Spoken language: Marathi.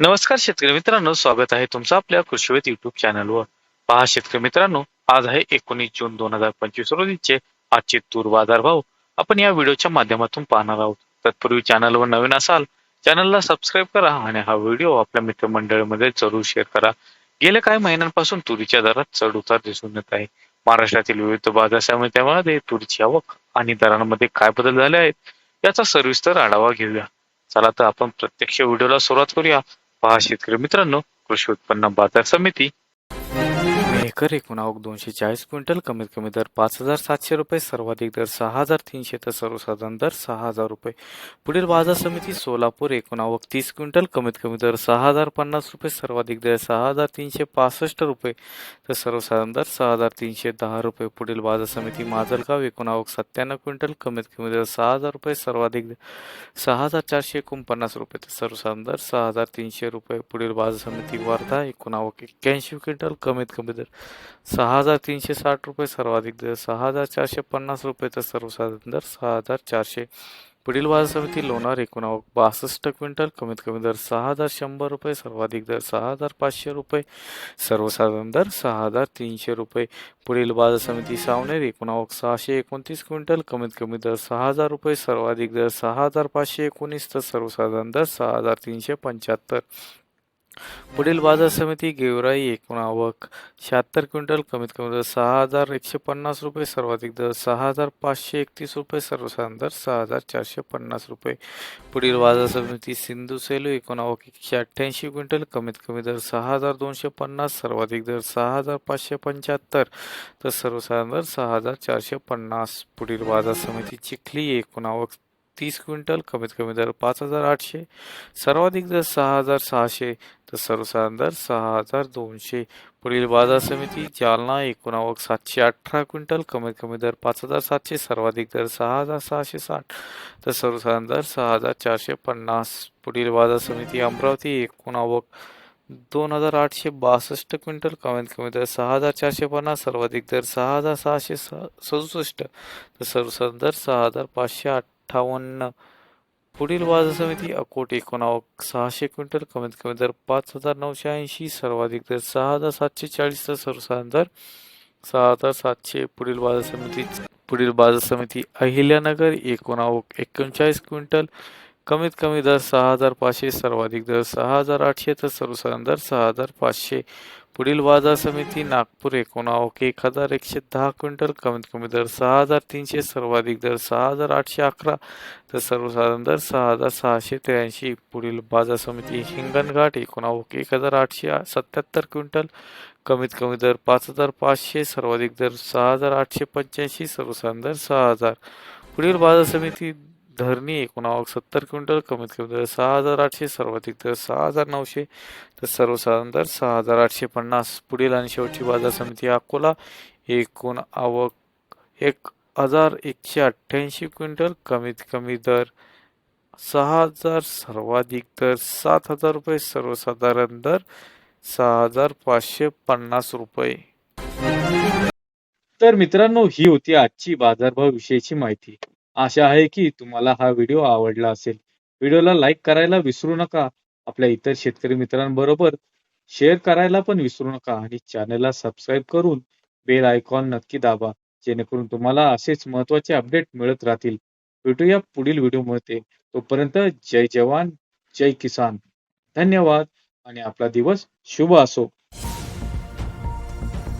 नमस्कार शेतकरी मित्रांनो स्वागत आहे तुमचं आपल्या कृषीवेत युट्यूब चॅनलवर पहा शेतकरी मित्रांनो आज आहे एकोणीस जून दोन हजार पंचवीस रोजीचे आजचे तूर बाजार भाव. आपण या व्हिडिओच्या माध्यमातून पाहणार आहोत. तत्पूर्वी चॅनलवर नवीन असाल चॅनलला सबस्क्राईब करा आणि हा व्हिडिओ आपल्या मित्रमंडळीमध्ये जरूर शेअर करा. गेल्या काही महिन्यांपासून तुरीच्या दरात चढ उतार दिसून येत आहे. महाराष्ट्रातील विविध बाजार समित्यामध्ये तुरीची आवक आणि दरांमध्ये काय बदल झाले आहेत याचा सविस्तर आढावा घेऊया. चला तर आपण प्रत्यक्ष व्हिडिओला सुरुवात करूया. पहा शेतकरी मित्रांनो कृषी उत्पन्न बाजार समिती एकर एकूण आवक दोनशे चाळीस क्विंटल कमीत कमी दर पाच हजार सातशे रुपये सर्वाधिक दर सहा हजार तीनशे तर सर्वसाधारण दर सहा हजार रुपये. पुढील बाजार समिती सोलापूर एकूण आवक तीस क्विंटल कमीत कमी दर सहा हजार पन्नास रुपये सर्वाधिक दर सहा हजार तीनशे पासष्ट रुपये तर सर्वसाधारण दर सहा हजार तीनशे दहा रुपये. पुढील बाजार समिती माजलगाव एकूण आवक सत्त्याण्णव क्विंटल कमीत कमी दर सहा हजार रुपये सर्वाधिक दर सहा हजार चारशे एकोणपन्नास रुपये तर सर्वसाधारण दर सहा हजार तीनशे रुपये. पुढील बाजार समिती वर्धा एकूण आवक एक्क्याऐंशी क्विंटल कमीत कमी दर सहा हजार तीनशे साठ रुपये सर्वाधिक दर सहा हजार चारशे पन्नास रुपये तर सर्वसाधारण दर सहा हजार चारशे. पुढील बाजार समिती लोणार एकूण आवक बासष्ट क्विंटल कमीत कमी दर सहा हजार शंभर रुपये सर्वाधिक दर सहा हजार पाचशे रुपये सर्वसाधारण दर सहा हजार तीनशे रुपये. पुढील बाजार समिती सावनेर एकूण आवक सहाशे एकोणतीस क्विंटल कमीत कमी दर सहा हजार रुपये सर्वाधिक दर सहा हजार पाचशे एकोणीस तर सर्वसाधारण दर सहा हजार तीनशे पंच्याहत्तर. पुढील बाजार समिती गेवराई एकूण आवक शहात्तर क्विंटल कमीत कमी दर सहा हजार एकशे पन्नास रुपये सर्वाधिक दर सहा हजार पाचशे एकतीस रुपये सर्वसाधारण दर सहा हजार चारशे पन्नास रुपये. पुढील बाजार समिती सिंधू सेलू एकूण आवक एकशे अठ्ठ्याऐंशी क्विंटल कमीत कमी दर सहा हजार दोनशे पन्नास सर्वाधिक दर सहा हजार पाचशे पंच्याहत्तर. तर सर्वसाधारण दर सहा हजार चारशे पन्नास. पुढील बाजार समिती चिखली एकूण आवक तीस क्विंटल कमीत कमी दर पाच हजार आठशे सर्वाधिक दर सहा हजार सहाशे तर सर्वसाधारण दर सहा हजार दोनशे. पुढील बाजार समिती जालना एकूण आवक सातशे अठरा क्विंटल कमीत कमी दर पाच हजार सातशे सर्वाधिक दर सहा हजार सहाशे साठ तर सर्वसाधारण दर सहा हजार चारशे पन्नास. पुढील बाजार समिती अमरावती एकूण आवक दोन हजार आठशे बासष्ट क्विंटल कमीत कमी दर सहा हजार चारशे पन्नास सर्वाधिक दर सहा हजार सहाशे सदुसष्ट तर सर्वसाधारण दर सहा हजार पाचशे आठ अठ्ठावन्न. पुढील बाजार समिती अकोट एकोणावक सहाशे क्विंटल कमीत कमी दर पाच हजार नऊशे ऐंशी सर्वाधिक दर सहा हजार सातशे चाळीस तर सर्वसाधारण दर सहा हजार सातशे. पुढील बाजार समिती पुढील बाजार समिती अहिल्यानगर एकोणावक एकोणचाळीस क्विंटल कमीत कमी दर सहा हज़ार पाचशे सर्वाधिक दर सहा हज़ार आठशे तर सर्वसाधारण दर सहा हज़ार पाचशे. पुढील बाज़ार समिती नागपूर एकोणावक एक हज़ार एकशे दहा क्विंटल कमीत कमी दर सहा हज़ार तीनशे, सर्वाधिक दर सहा हज़ार आठशे अकरा तर सर्वसाधारण दर सहा हज़ार सहाशे त्र्याऐंशी. पुढील बाज़ार समिती हिंगणघाट एकोणावक एक हज़ार आठशे सत्याहत्तर क्विंटल कमीत कमी दर पाच हज़ार पाचशे, सर्वाधिक दर सहा हज़ार आठशे पंच्याऐंशी, सर्वसाधारण दर सहा हज़ार. पुढील बाज़ार समिती धरणी एकोणावक सत्तर क्विंटल कमीत कमी दर सहा हजार आठशे सर्वाधिक दर सहा हजार नऊशे तर सर्वसाधारण दर सहा हजार आठशे पन्नास. पुढील आणि शेवटची बाजार समिती अकोला एकूण आवक एक हजार एकशे अठ्ठ्याऐंशी क्विंटल कमीत कमी दर सहा हजार सर्वाधिक दर सात हजार रुपये सर्वसाधारण दर सहा हजार पाचशे पन्नास रुपये. तर मित्रांनो ही होती आजची बाजारभाव विषयीची माहिती. आशा आहे की तुम्हाला हा व्हिडिओ आवडला असेल. व्हिडिओला लाईक करायला विसरू नका. आपल्या इतर शेतकरी मित्रांबरोबर शेअर करायला पण विसरू नका आणि चॅनलला सबस्क्राईब करून बेल आयकॉन नक्की दाबा जेणेकरून तुम्हाला असेच महत्त्वाचे अपडेट मिळत राहतील. भेटूया पुढील व्हिडिओमध्ये. तोपर्यंत जय जवान जय किसान. धन्यवाद आणि आपला दिवस शुभ असो.